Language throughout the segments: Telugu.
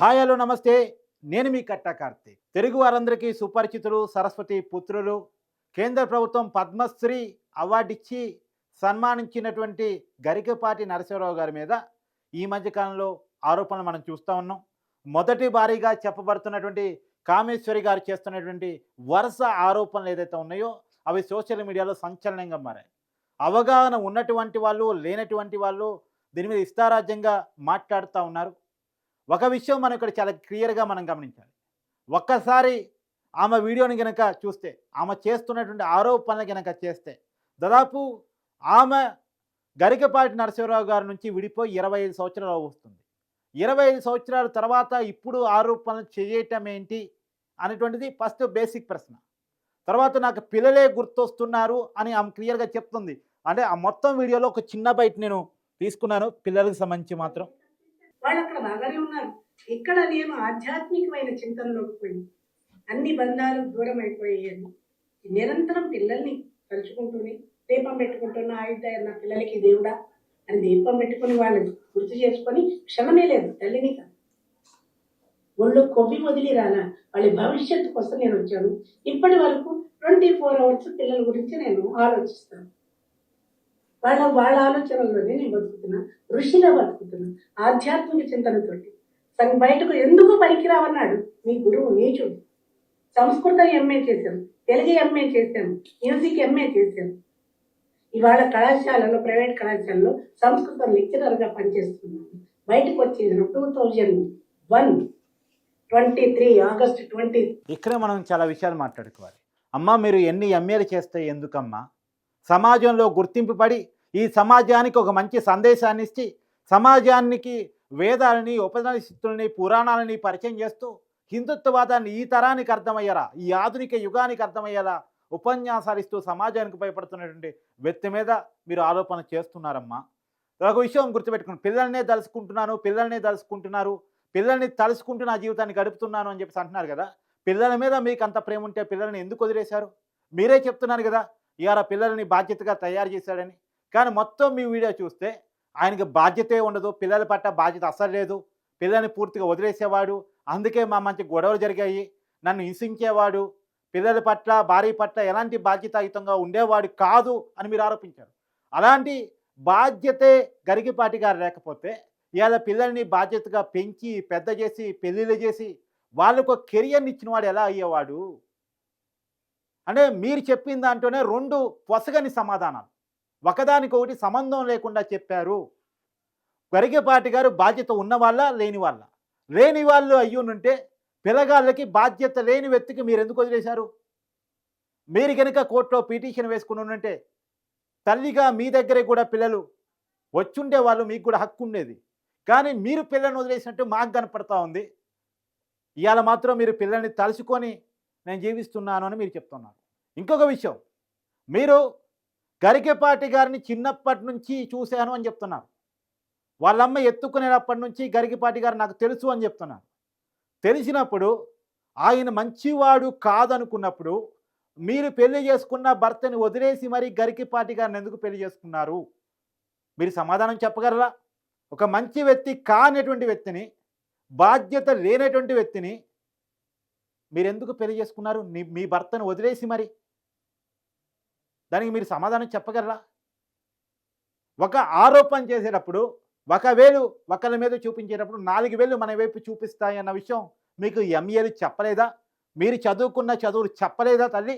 హాయ్ హలో నమస్తే. నేను మీ కట్టా కార్తీక్. తెలుగు వారందరికీ సుపరిచితులు సరస్వతి పుత్రులు. కేంద్ర ప్రభుత్వం పద్మశ్రీ అవార్డు ఇచ్చి సన్మానించినటువంటి గరికపాటి నరసింహరావు గారి మీద ఈ మధ్యకాలంలో ఆరోపణలు మనం చూస్తూ ఉన్నాం. మొదటి భారీగా చెప్పబడుతున్నటువంటి కామేశ్వరి గారు చేస్తున్నటువంటి వరుస ఆరోపణలు ఏదైతే ఉన్నాయో అవి సోషల్ మీడియాలో సంచలనంగా మారాయి. అవగాహన ఉన్నటువంటి వాళ్ళు లేనటువంటి వాళ్ళు దీని మీద ఇష్టారాజ్యంగా మాట్లాడుతూ ఉన్నారు. ఒక విషయం మనం ఇక్కడ చాలా క్లియర్గా మనం గమనించాలి. ఒక్కసారి ఆమె వీడియోని గనక చూస్తే ఆమె చేస్తున్నటువంటి ఆరోపణలు గనక చేస్తే దాదాపు ఆమె గరికపాటి నరసింహరావు గారి నుంచి విడిపోయి ఇరవై ఐదు సంవత్సరాలు వస్తుంది ఇరవై ఐదు సంవత్సరాల తర్వాత ఇప్పుడు ఆరోపణలు చేయటం ఏంటి అనేటువంటిది ఫస్ట్ బేసిక్ ప్రశ్న. తర్వాత నాకు పిల్లలే గుర్తొస్తున్నారు అని ఆమె క్లియర్గా చెప్తుంది. అంటే ఆ మొత్తం వీడియోలో ఒక చిన్న బయట నేను తీసుకున్నాను పిల్లలకు సంబంధించి మాత్రం. వాళ్ళు అక్కడ బాగానే ఉన్నారు. ఇక్కడ నేను ఆధ్యాత్మికమైన చింతనలోకి పోయి అన్ని బంధాలు దూరం అయిపోయాయని నిరంతరం పిల్లల్ని తలుచుకుంటూనే దీపం పెట్టుకుంటున్న ఆయుధ నా పిల్లలకి దేవుడా అని దీపం పెట్టుకుని వాళ్ళని గుర్తు చేసుకొని క్షణమే లేదు తల్లిని ఒళ్ళు కొవ్వి వదిలి రాలా వాళ్ళ భవిష్యత్తు కోసం నేను వచ్చాను. ఇప్పటి వరకు ట్వంటీ ఫోర్ అవర్స్ పిల్లల గురించి నేను ఆలోచిస్తాను. వాళ్ళ వాళ్ళ ఆలోచనల్లోనే నేను బతుకుతున్నా. ఋషిగా బతుకుతున్నా ఆధ్యాత్మిక చింతనతోటి. తను బయటకు ఎందుకు పనికిరావన్నాడు? మీ గురువు నీచుడు సంస్కృతం ఎంఏ చేశాను తెలుగు ఎంఏ చేశాను మ్యూజిక్ ఎంఏ చేశాను ఇవాళ కళాశాలలో ప్రైవేట్ కళాశాలలో సంస్కృతం లెక్చరర్గా పనిచేస్తున్నాను. బయటకు వచ్చేసిన two thousand one twenty three August twenty ఇక్కడ మనం చాలా విషయాలు మాట్లాడుకోవాలి. అమ్మ మీరు ఎన్ని ఎంఏలు చేస్తే ఎందుకమ్మా? సమాజంలో గుర్తింపు పడి ఈ సమాజానికి ఒక మంచి సందేశాన్ని ఇచ్చి సమాజానికి వేదాలని ఉపనిషత్తుల్ని పురాణాలని పరిచయం చేస్తూ హిందుత్వవాదాన్ని ఈ తరానికి అర్థమయ్యేలా ఈ ఆధునిక యుగానికి అర్థమయ్యేలా ఉపన్యాసాలు ఇస్తూ సమాజానికి భయపడుతున్నటువంటి వ్యక్తి మీద మీరు ఆరోపణ చేస్తున్నారమ్మా. ఒక విషయం గుర్తుపెట్టుకుని పిల్లల్నే తలుసుకుంటున్నాను పిల్లల్నే తలుసుకుంటున్నారు పిల్లల్ని తలుసుకుంటూ నా జీవితాన్ని గడుపుతున్నాను అని చెప్పేసి అంటున్నారు కదా. పిల్లల మీద మీకు అంత ప్రేమ ఉంటే పిల్లల్ని ఎందుకు వదిలేశారు? మీరే చెప్తున్నారు కదా ఇవాళ పిల్లల్ని బాధ్యతగా తయారు చేశాడని. కానీ మొత్తం మీ వీడియో చూస్తే ఆయనకి బాధ్యతే ఉండదు పిల్లల పట్ల బాధ్యత అసలు లేదు. పిల్లల్ని పూర్తిగా వదిలేసేవాడు అందుకే మా మంచి గొడవలు జరిగాయి. నన్ను హింసించేవాడు పిల్లల పట్ల భార్య పట్ల ఎలాంటి బాధ్యతాయుతంగా ఉండేవాడు కాదు అని మీరు ఆరోపించారు. అలాంటి బాధ్యతే గరిగిపాటి గారు లేకపోతే ఇవాళ పిల్లల్ని బాధ్యతగా పెంచి పెద్ద చేసి పెళ్ళిళ్ళు చేసి వాళ్ళకు ఒక కెరియర్ని ఇచ్చినవాడు ఎలా అయ్యేవాడు? అంటే మీరు చెప్పిన దాంట్లోనే రెండు పొసగని సమాధానాలు. ఒకదానికొకటి సంబంధం లేకుండా చెప్పారు. గరిగపాటి గారు బాధ్యత ఉన్నవాళ్ళ లేని వాళ్ళ లేని వాళ్ళు అయ్యునుంటే పిల్లగాళ్ళకి బాధ్యత లేని వ్యక్తికి మీరు ఎందుకు వదిలేశారు? మీరు కనుక కోర్టులో పిటిషన్ వేసుకుని ఉంటే తల్లిగా మీ దగ్గరే కూడా పిల్లలు వచ్చుండే వాళ్ళు మీకు కూడా హక్కు ఉండేది. కానీ మీరు పిల్లల్ని వదిలేసినట్టు మాకు కనపడతా ఉంది. ఇవాళ మాత్రం మీరు పిల్లల్ని తలుచుకొని నేను జీవిస్తున్నాను అని మీరు చెప్తున్నారు. ఇంకొక విషయం. మీరు గరికెపాటి గారిని చిన్నప్పటి నుంచి చూశాను అని చెప్తున్నారు. వాళ్ళమ్మ ఎత్తుకునేటప్పటి నుంచి గరికెపాటి గారు నాకు తెలుసు అని చెప్తున్నారు. తెలిసినప్పుడు ఆయన మంచివాడు కాదనుకున్నప్పుడు మీరు పెళ్ళి చేసుకున్న భర్తని వదిలేసి మరి గరికిపాటి గారిని ఎందుకు పెళ్ళి చేసుకున్నారు? మీరు సమాధానం చెప్పగలరా? ఒక మంచి వ్యక్తి కానటువంటి వ్యక్తిని బాధ్యత లేనటువంటి వ్యక్తిని మీరు ఎందుకు పెళ్ళి చేసుకున్నారు? మీ భర్తను వదిలేసి మరి దానికి మీరు సమాధానం చెప్పగలరా? ఒక ఆరోపణ చేసేటప్పుడు ఒకవేళ ఒకరి ఒకళ్ళ మీద చూపించేటప్పుడు నాలుగు వేలు మన వైపు చూపిస్తాయి అన్న విషయం మీకు ఎంఏలు చెప్పలేదా? మీరు చదువుకున్న చదువులు చెప్పలేదా తల్లి?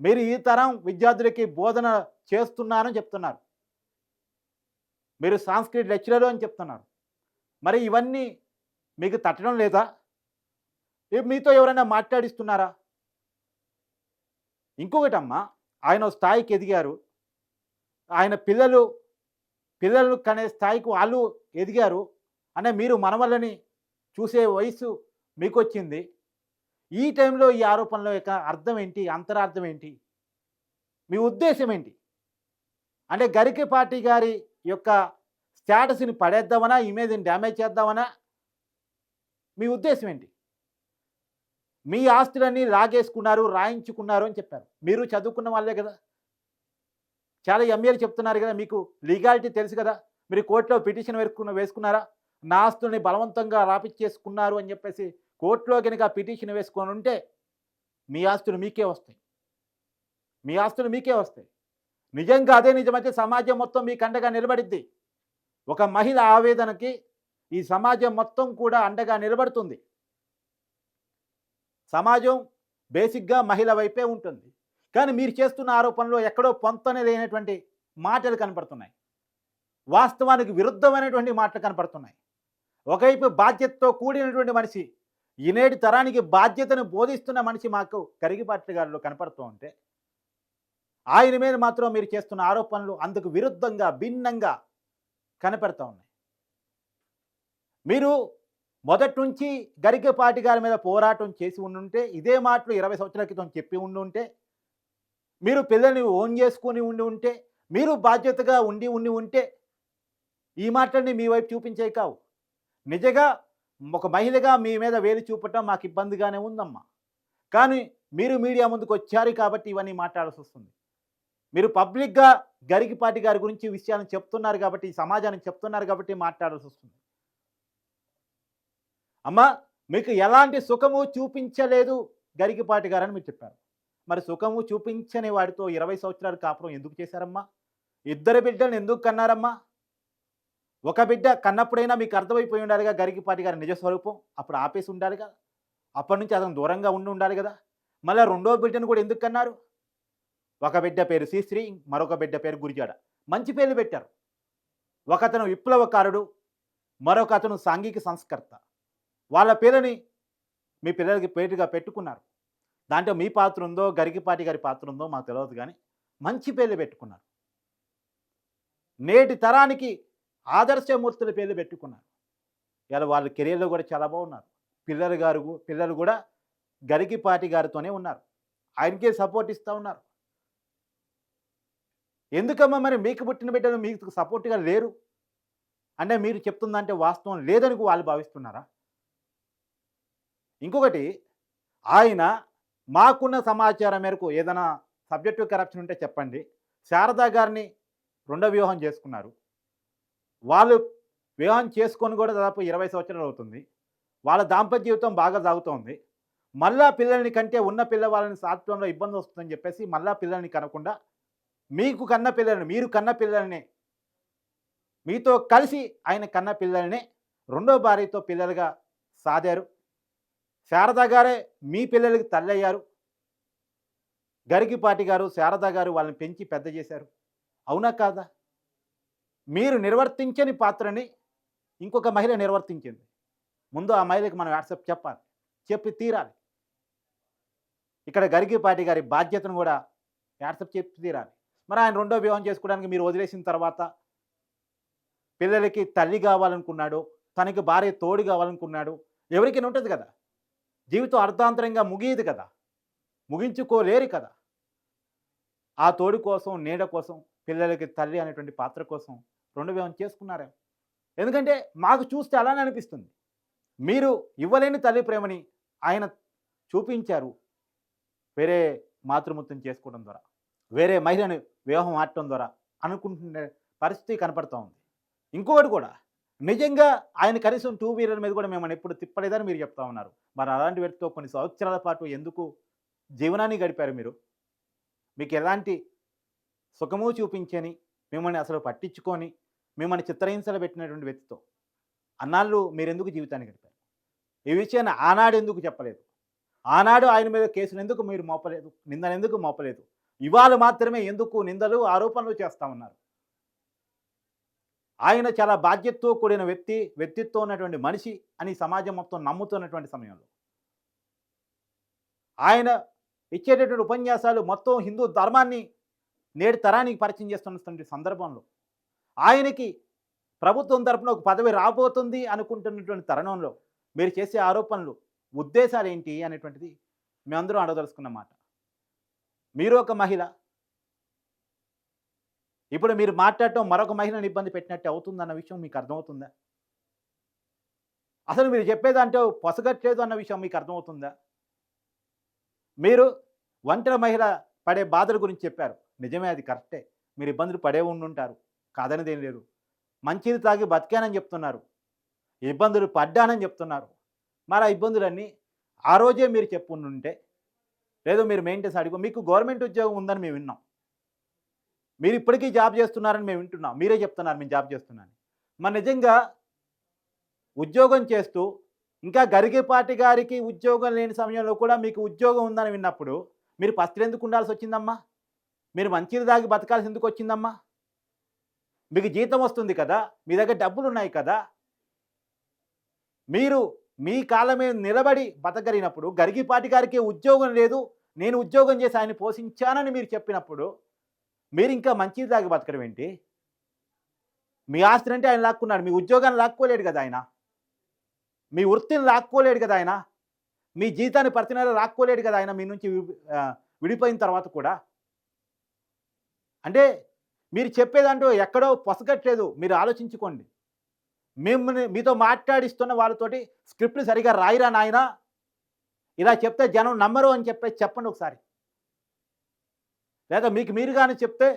మీరు ఈ తరం విద్యార్థులకి బోధన చేస్తున్నారని చెప్తున్నారు. మీరు సాంస్క్రిట్ లెక్చరర్ అని చెప్తున్నారు. మరి ఇవన్నీ మీకు తట్టడం లేదా? మీతో ఎవరైనా మాట్లాడిస్తున్నారా? ఇంకొకటమ్మా ఆయన స్థాయికి ఎదిగారు. ఆయన పిల్లలు పిల్లలు కనే స్థాయికి వాళ్ళు ఎదిగారు. అంటే మీరు మనవలని చూసే వయసు మీకు వచ్చింది ఈ టైంలో ఈ ఆరోపణల యొక్క అర్థం ఏంటి? అంతరార్థం ఏంటి? మీ ఉద్దేశం ఏంటి? అంటే గరికపాటి గారి యొక్క స్టేటస్ని పడేద్దామనా? ఇమేజ్ని డ్యామేజ్ చేద్దామనా? మీ ఉద్దేశం ఏంటి? మీ ఆస్తులన్నీ లాగేసుకున్నారు రాయించుకున్నారు అని చెప్పారు. మీరు చదువుకున్న వాళ్ళే కదా. చాలా ఎంఏలు చెప్తున్నారు కదా మీకు లీగాలిటీ తెలుసు కదా. మీరు కోర్టులో పిటిషన్ వేసుకున్న వేసుకున్నారా? నా ఆస్తుల్ని బలవంతంగా రాపిచ్చేసుకున్నారు అని చెప్పేసి కోర్టులో కనుక పిటిషన్ వేసుకొని ఉంటే మీ ఆస్తులు మీకే వస్తాయి. మీ ఆస్తులు మీకే వస్తాయి. నిజంగా అదే నిజమైతే సమాజం మొత్తం మీకు అండగా నిలబడిద్ది. ఒక మహిళ ఆవేదనకి ఈ సమాజం మొత్తం కూడా అండగా నిలబడుతుంది. సమాజం బేసిక్గా మహిళ వైపే ఉంటుంది. కానీ మీరు చేస్తున్న ఆరోపణలో ఎక్కడో పొంతనే లేనటువంటి మాటలు కనపడుతున్నాయి. వాస్తవానికి విరుద్ధమైనటువంటి మాటలు కనపడుతున్నాయి. ఒకవైపు బాధ్యతతో కూడినటువంటి మనిషి ఈనేటి తరానికి బాధ్యతను బోధిస్తున్న మనిషి మాకు కరిగిపాటి గారిలో కనపడుతూ ఉంటే ఆయన మీద మాత్రం మీరు చేస్తున్న ఆరోపణలు అందుకు విరుద్ధంగా భిన్నంగా కనపడుతూ ఉన్నాయి. మీరు మొదటి నుంచి గరికపాటి గారి మీద పోరాటం చేసి ఉండుంటే ఇదే మాటలు ఇరవై సంవత్సరాల క్రితం చెప్పి ఉండి ఉంటే మీరు పిల్లల్ని ఓన్ చేసుకుని ఉండి ఉంటే మీరు బాధ్యతగా ఉండి ఉండి ఉంటే ఈ మాటల్ని మీ వైపు చూపించే కావు. నిజంగా ఒక మహిళగా మీ మీద వేలు చూపటం మాకు ఇబ్బందిగానే ఉందమ్మా. కానీ మీరు మీడియా ముందుకు వచ్చారు కాబట్టి ఇవన్నీ మాట్లాడాల్సి వస్తుంది. మీరు పబ్లిక్గా గరికిపాటి గారి గురించి విషయాలను చెప్తున్నారు కాబట్టి సమాజాన్ని సమాజానికి చెప్తున్నారు కాబట్టి మాట్లాడాల్సి వస్తుంది. అమ్మ మీకు ఎలాంటి సుఖము చూపించలేదు గరికిపాటి గారని మీరు చెప్పారు. మరి సుఖము చూపించని వాడితో ఇరవై సంవత్సరాలు కాపురం ఎందుకు చేశారమ్మా? ఇద్దరు బిడ్డలను ఎందుకు కన్నారమ్మా? ఒక బిడ్డ కన్నప్పుడైనా మీకు అర్థమైపోయి ఉండాలిగా గరికిపాటి గారి నిజ స్వరూపం? అప్పుడు ఆపేసి ఉండాలి కదా. అప్పటి నుంచి అతను దూరంగా ఉండి ఉండాలి కదా. మళ్ళీ రెండో బిడ్డను కూడా ఎందుకు కన్నారు? ఒక బిడ్డ పేరు శ్రీశ్రీ మరొక బిడ్డ పేరు గురిజాడ. మంచి పేర్లు పెట్టారు. ఒకతను విప్లవకారుడు మరొక అతను సాంఘిక సంస్కర్త. వాళ్ళ పేరుని మీ పిల్లలకి పేరుగా పెట్టుకున్నారు. దాంట్లో మీ పాత్ర ఉందో గరికిపాటి గారి పాత్ర ఉందో మాకు తెలియదు కానీ మంచి పేర్లు పెట్టుకున్నారు. నేటి తరానికి ఆదర్శమూర్తుల పేర్లు పెట్టుకున్నారు. ఇలా వాళ్ళ కెరీర్లో కూడా చాలా బాగున్నారు. పిల్లలు గారు పిల్లలు కూడా గరికిపాటి గారితోనే ఉన్నారు. ఆయనకే సపోర్ట్ ఇస్తూ ఉన్నారు. ఎందుకమ్మా మరి మీకు పుట్టిన బిడ్డలు మీకు సపోర్ట్గా లేరు? అంటే మీరు చెప్తుందంటే వాస్తవం లేదని వాళ్ళు భావిస్తున్నారా? ఇంకొకటి ఆయన మాకున్న సమాచారం మేరకు ఏదైనా సబ్జెక్టివ్ కరప్షన్ ఉంటే చెప్పండి. శారదా గారిని రెండో వివాహం చేసుకున్నారు. వాళ్ళు వివాహం చేసుకొని కూడా దాదాపు ఇరవై సంవత్సరాలు అవుతుంది. వాళ్ళ దాంపత్య జీవితం బాగా సాగుతోంది. మళ్ళా పిల్లల్ని కంటే ఉన్న పిల్లవాళ్ళని సాత్వంలో ఇబ్బంది వస్తుందని చెప్పేసి మళ్ళా పిల్లల్ని కనకుండా మీకు కన్న పిల్లల్ని మీరు కన్న పిల్లల్ని మీతో కలిసి ఆయన కన్న పిల్లల్ని రెండో భార్యతో పిల్లలుగా సాదారు. శారదా గారే మీ పిల్లలకి తల్లయ్యారు గరికిపాటి గారు శారదా గారు వాళ్ళని పెంచి పెద్ద చేశారు. అవునా కాదా? మీరు నిర్వర్తించని పాత్రని ఇంకొక మహిళ నిర్వర్తించింది. ముందు ఆ మహిళకి మనం వాట్సాప్ చెప్పాలి. చెప్పి తీరాలి. ఇక్కడ గరికిపాటి గారి బాధ్యతను కూడా వాట్సాప్ చెప్పి తీరాలి. మరి ఆయన రెండో వివాహం చేసుకోవడానికి మీరు వదిలేసిన తర్వాత పిల్లలకి తల్లి కావాలనుకున్నాడు తనకి భార్య తోడు కావాలనుకున్నాడు ఎవరికైనా ఉంటుంది కదా? జీవితం అర్ధాంతరంగా ముగియదు కదా. ముగించుకోలేరు కదా. ఆ తోడు కోసం నీడ కోసం పిల్లలకి తల్లి అనేటువంటి పాత్ర కోసం రెండు వివాహం చేసుకున్నారే ఎందుకంటే మాకు చూస్తే అలానే అనిపిస్తుంది. మీరు ఇవ్వలేని తల్లి ప్రేమని ఆయన చూపించారు. వేరే మాతృమూర్తిని చేసుకోవడం ద్వారా వేరే మహిళని వివాహం ఆడటం ద్వారా అనుకుంటున్న పరిస్థితి కనపడుతూ ఉంది. ఇంకొకటి కూడా నిజంగా ఆయన కనీసం టూ వీలర్ మీద కూడా మిమ్మల్ని ఎప్పుడు తిప్పలేదని మీరు చెప్తా ఉన్నారు. మరి అలాంటి వ్యక్తితో కొన్ని సంవత్సరాల పాటు ఎందుకు జీవనాన్ని గడిపారు మీరు? మీకు ఎలాంటి సుఖము చూపించని మిమ్మల్ని అసలు పట్టించుకొని మిమ్మల్ని చిత్రహింసలు పెట్టినటువంటి వ్యక్తితో అన్నాళ్ళు మీరెందుకు జీవితాన్ని గడిపారు? ఈ విషయాన్ని ఆనాడు ఎందుకు చెప్పలేదు? ఆనాడు ఆయన మీద కేసులు ఎందుకు మీరు మోపలేదు? నిందలు ఎందుకు మోపలేదు? ఇవాళ మాత్రమే ఎందుకు నిందలు ఆరోపణలు చేస్తూ ఉన్నారు? ఆయన చాలా బాధ్యతతో కూడిన వ్యక్తి వ్యక్తిత్వం ఉన్నటువంటి మనిషి అని సమాజం మొత్తం నమ్ముతున్నటువంటి సమయంలో. ఆయన ఇచ్చేటటువంటి ఉపన్యాసాలు మొత్తం హిందూ ధర్మాన్ని నేటి తరానికి పరిచయం చేస్తున్నటువంటి సందర్భంలో ఆయనకి ప్రభుత్వం తరపున ఒక పదవి రాబోతుంది అనుకుంటున్నటువంటి తరుణంలో మీరు చేసే ఆరోపణలు ఉద్దేశాలు ఏంటి అనేటువంటిది మేమందరం అడగదలుచుకున్న మాట. మీరు ఒక మహిళ ఇప్పుడు మీరు మాట్లాడటం మరొక మహిళను ఇబ్బంది పెట్టినట్టు అవుతుందన్న విషయం మీకు అర్థమవుతుందా? అసలు మీరు చెప్పేదంటే పొసగట్లేదు అన్న విషయం మీకు అర్థమవుతుందా? మీరు ఒంటరి మహిళ పడే బాధల గురించి చెప్పారు. నిజమే అది కరెక్టే. మీరు ఇబ్బందులు పడే ఉండుంటారు. కాదనేదేం లేదు. మంచిది తాగి బతికానని చెప్తున్నారు. ఇబ్బందులు పడ్డానని చెప్తున్నారు. మరి ఆ ఇబ్బందులన్నీ ఆ రోజే మీరు చెప్పుంటే లేదో మీరు మెయింటెన్స్ అడిగి మీకు గవర్నమెంట్ ఉద్యోగం ఉందని మేము విన్నాం. మీరు ఇప్పటికీ జాబ్ చేస్తున్నారని మేము వింటున్నాం. మీరే చెప్తున్నారు మేము జాబ్ చేస్తున్నాను మరి నిజంగా ఉద్యోగం చేస్తూ ఇంకా గరిగేపాటి గారికి ఉద్యోగం లేని సమయంలో కూడా మీకు ఉద్యోగం ఉందని విన్నప్పుడు మీరు పస్తులు ఎందుకు ఉండాల్సి వచ్చిందమ్మా? మీరు మంచిది దాగి బతకాల్సి ఎందుకు వచ్చిందమ్మా? మీకు జీతం వస్తుంది కదా మీ దగ్గర డబ్బులు ఉన్నాయి కదా. మీరు మీ కాలమే నిలబడి బతకరినప్పుడు గరిగిపాటి గారికి ఉద్యోగం లేదు నేను ఉద్యోగం చేసి ఆయన పోషించానని మీరు చెప్పినప్పుడు మీరు ఇంకా మంచిది దాగి బతకడం ఏంటి? మీ ఆస్తిని అంటే ఆయన లాక్కున్నాడు మీ ఉద్యోగాన్ని లాక్కోలేడు కదా ఆయన. మీ వృత్తిని లాక్కోలేడు కదా ఆయన. మీ జీతాన్ని ప్రతి నెల లాక్కోలేడు కదా ఆయన మీ నుంచి విడిపోయిన తర్వాత కూడా. అంటే మీరు చెప్పేదంటూ ఎక్కడో పొసగట్లేదు మీరు ఆలోచించుకోండి. మిమ్మల్ని మీతో మాట్లాడిస్తున్న వాళ్ళతోటి స్క్రిప్ట్ సరిగా రాయిరా నాయనా? ఇలా చెప్తే జనం నమ్మరు అని చెప్పేసి చెప్పండి ఒకసారి. లేదా మీకు మీరు కానీ చెప్తే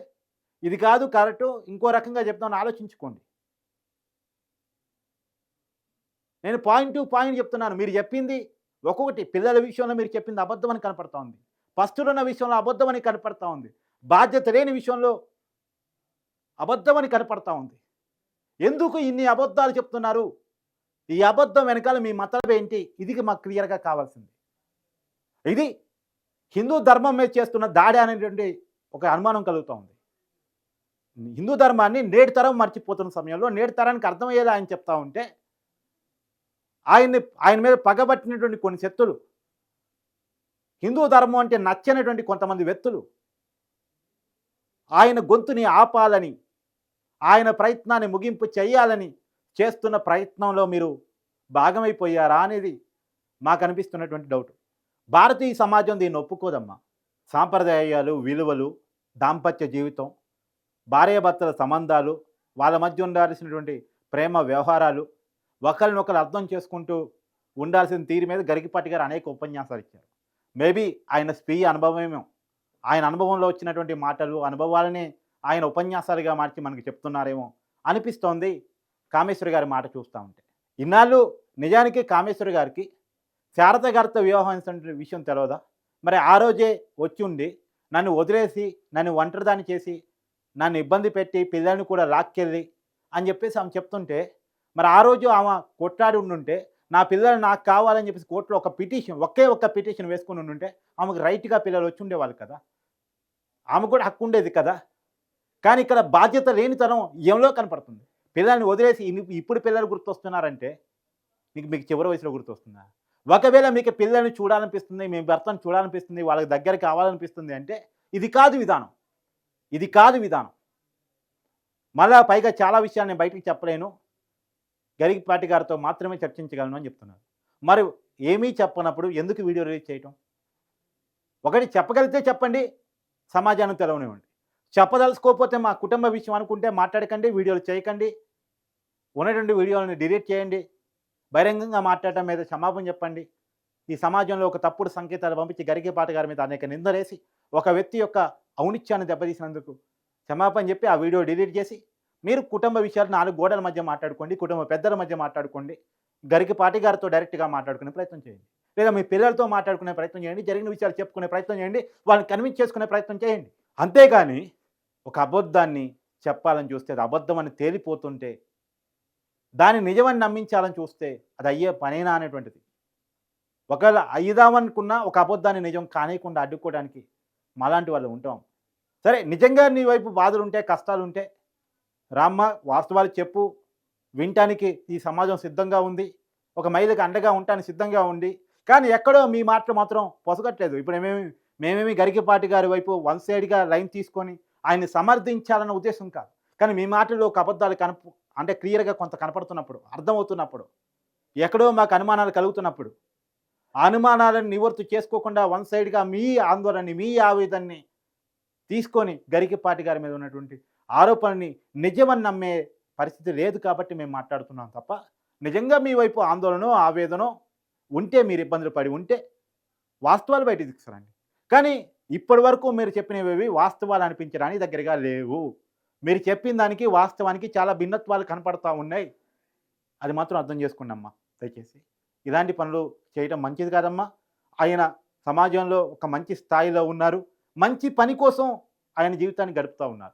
ఇది కాదు కరెక్టు ఇంకో రకంగా చెప్తామని ఆలోచించుకోండి. నేను పాయింట్ టు పాయింట్ చెప్తున్నాను. మీరు చెప్పింది ఒక్కొక్కటి పిల్లల విషయంలో మీరు చెప్పింది అబద్ధం అని కనపడతా ఉంది. పస్తులున్న విషయంలో అబద్ధం అని కనపడతా ఉంది. బాధ్యత లేని విషయంలో అబద్ధం అని కనపడతా ఉంది. ఎందుకు ఇన్ని అబద్ధాలు చెప్తున్నారు? ఈ అబద్ధం వెనకాల మీ మతలబ్ ఏంటి? ఇది మాకు క్లియర్గా కావాల్సింది. ఇది హిందూ ధర్మం మీద చేస్తున్న దాడి అనేటువంటి ఒక అనుమానం కలుగుతూ ఉంది హిందూ ధర్మాన్ని నేటి తరం మర్చిపోతున్న సమయంలో నేటి తరానికి అర్థమయ్యేలా ఆయన చెప్తా ఉంటే ఆయన్ని ఆయన మీద పగబట్టినటువంటి కొన్ని శక్తులు హిందూ ధర్మం అంటే నచ్చనటువంటి కొంతమంది వ్యక్తులు ఆయన గొంతుని ఆపాలని ఆయన ప్రయత్నాన్ని ముగింపు చేయాలని చేస్తున్న ప్రయత్నంలో మీరు భాగమైపోయారా అనేది మాకు అనిపిస్తున్నటువంటి డౌట్. భారతీయ సమాజం దీన్ని ఒప్పుకోదమ్మా. సాంప్రదాయాలు విలువలు దాంపత్య జీవితం భార్యాభర్తల సంబంధాలు వాళ్ళ మధ్య ఉండాల్సినటువంటి ప్రేమ వ్యవహారాలు ఒకరినొకరు అర్థం చేసుకుంటూ ఉండాల్సిన తీరు మీద గరికిపాటి గారు అనేక ఉపన్యాసాలు ఇచ్చారు. మేబీ ఆయన స్వీయ అనుభవమేమో ఆయన అనుభవంలో వచ్చినటువంటి మాటలు అనుభవాలని ఆయన ఉపన్యాసాలుగా మార్చి మనకి చెప్తున్నారేమో అనిపిస్తోంది కామేశ్వరి గారి మాట చూస్తూ ఉంటే. ఇన్నాళ్ళు నిజానికి కామేశ్వరి గారికి శారద గారితో వివాహించిన విషయం తెలియదా మరి ఆ రోజే వచ్చి ఉండి నన్ను వదిలేసి నన్ను ఒంటరిదాన్ని చేసి నన్ను ఇబ్బంది పెట్టి పిల్లల్ని కూడా లాక్కెళ్ళి అని చెప్పేసి ఆమె చెప్తుంటే మరి ఆ రోజు ఆమె కొట్లాడి ఉండుంటే నా పిల్లలు నాకు కావాలని చెప్పేసి కోర్టులో ఒక పిటిషన్ ఒకే ఒక్క పిటిషన్ వేసుకుని ఉండుంటే ఆమెకు రైట్గా పిల్లలు వచ్చి ఉండేవాళ్ళు కదా? ఆమె కూడా హక్కు ఉండేది కదా? కానీ ఇక్కడ బాధ్యత లేనితనం ఏంలో కనపడుతుంది? పిల్లల్ని వదిలేసి ఇప్పుడు పిల్లలు గుర్తొస్తున్నారంటే మీకు మీకు చివరి వయసులో గుర్తొస్తుందా? ఒకవేళ మీకు పిల్లల్ని చూడాలనిపిస్తుంది మీ భర్తను చూడాలనిపిస్తుంది వాళ్ళకి దగ్గర కావాలనిపిస్తుంది అంటే ఇది కాదు విధానం. ఇది కాదు విధానం. మళ్ళా పైగా చాలా విషయాలు నేను బయటికి చెప్పలేను. గరిగిపాటి గారితో మాత్రమే చర్చించగలను అని చెప్తున్నారు. మరి ఏమీ చెప్పనప్పుడు ఎందుకు వీడియో రిలీజ్ చేయటం? ఒకటి చెప్పగలిగితే చెప్పండి సమాజాన్ని తెలవనివ్వండి. చెప్పదలుచుకోకపోతే మా కుటుంబ విషయం అనుకుంటే మాట్లాడకండి వీడియోలు చేయకండి. ఉన్నటువంటి వీడియోలను డిలీట్ చేయండి. బహిరంగంగా మాట్లాడటం మీద క్షమాపణ చెప్పండి. ఈ సమాజంలో ఒక తప్పుడు సంకేతాలు పంపించి గరికేపాటి గారి మీద అనేక నిందలేసి ఒక వ్యక్తి యొక్క ఔనిత్యాన్ని దెబ్బతీసినందుకు క్షమాపణ చెప్పి ఆ వీడియో డిలీట్ చేసి మీరు కుటుంబ విషయాలు నాలుగు గోడల మధ్య మాట్లాడుకోండి కుటుంబ పెద్దల మధ్య మాట్లాడుకోండి గరికపాటి గారితో డైరెక్ట్గా మాట్లాడుకునే ప్రయత్నం చేయండి. లేదా మీ పిల్లలతో మాట్లాడుకునే ప్రయత్నం చేయండి జరిగిన విషయాలు చెప్పుకునే ప్రయత్నం చేయండి వాళ్ళని కన్విన్స్ చేసుకునే ప్రయత్నం చేయండి. అంతేగాని ఒక అబద్ధాన్ని చెప్పాలని చూస్తే అది అబద్ధం అని తేలిపోతుంటే దాన్ని నిజమని నమ్మించాలని చూస్తే అది అయ్యే పనేనా అనేటువంటిది. ఒకవేళ అయ్యిదామనుకున్నా ఒక అబద్ధాన్ని నిజం కానియకుండా అడ్డుకోవడానికి మాలాంటి వాళ్ళు ఉంటాం. సరే నిజంగా నీ వైపు బాధలు ఉంటే కష్టాలు ఉంటే రామ్మ వాస్తవాలు చెప్పు. వినటానికి ఈ సమాజం సిద్ధంగా ఉంది. ఒక మహిళకు అండగా ఉండటానికి సిద్ధంగా ఉంది కానీ ఎక్కడో మీ మాటలు మాత్రం పొసగట్లేదు. ఇప్పుడు మేమేమి మేమేమి గరికిపాటి గారి వైపు వన్ సైడ్గా లైన్ తీసుకొని ఆయన్ని సమర్థించాలన్న ఉద్దేశం కాదు. కానీ మీ మాటలో ఒక అబద్ధాలు కనపు అంటే క్లియర్గా కొంత కనపడుతున్నప్పుడు అర్థమవుతున్నప్పుడు ఎక్కడో మాకు అనుమానాలు కలుగుతున్నప్పుడు ఆ అనుమానాలను నివర్తి చేసుకోకుండా వన్ సైడ్గా మీ ఆందోళనని మీ ఆవేదనని తీసుకొని గరికిపాటి గారి మీద ఉన్నటువంటి ఆరోపణని నిజమని నమ్మే పరిస్థితి లేదు కాబట్టి మేము మాట్లాడుతున్నాం తప్ప నిజంగా మీ వైపు ఆందోళన ఆవేదన ఉంటే మీరు ఇబ్బందులు పడి ఉంటే వాస్తవాలు బయట తీసుకురండి. కానీ ఇప్పటి వరకు మీరు చెప్పినవి వాస్తవాలు అనిపించడానికి దగ్గరగా లేవు. మీరు చెప్పిన దానికి వాస్తవానికి చాలా భిన్నత్వాలు కనపడతా ఉన్నాయి. అది మాత్రం అర్థం చేసుకున్నమ్మా. దయచేసి ఇలాంటి పనులు చేయటం మంచిది కాదమ్మా. ఆయన సమాజంలో ఒక మంచి స్థాయిలో ఉన్నారు. మంచి పని కోసం ఆయన జీవితాన్ని గడుపుతూ ఉన్నారు.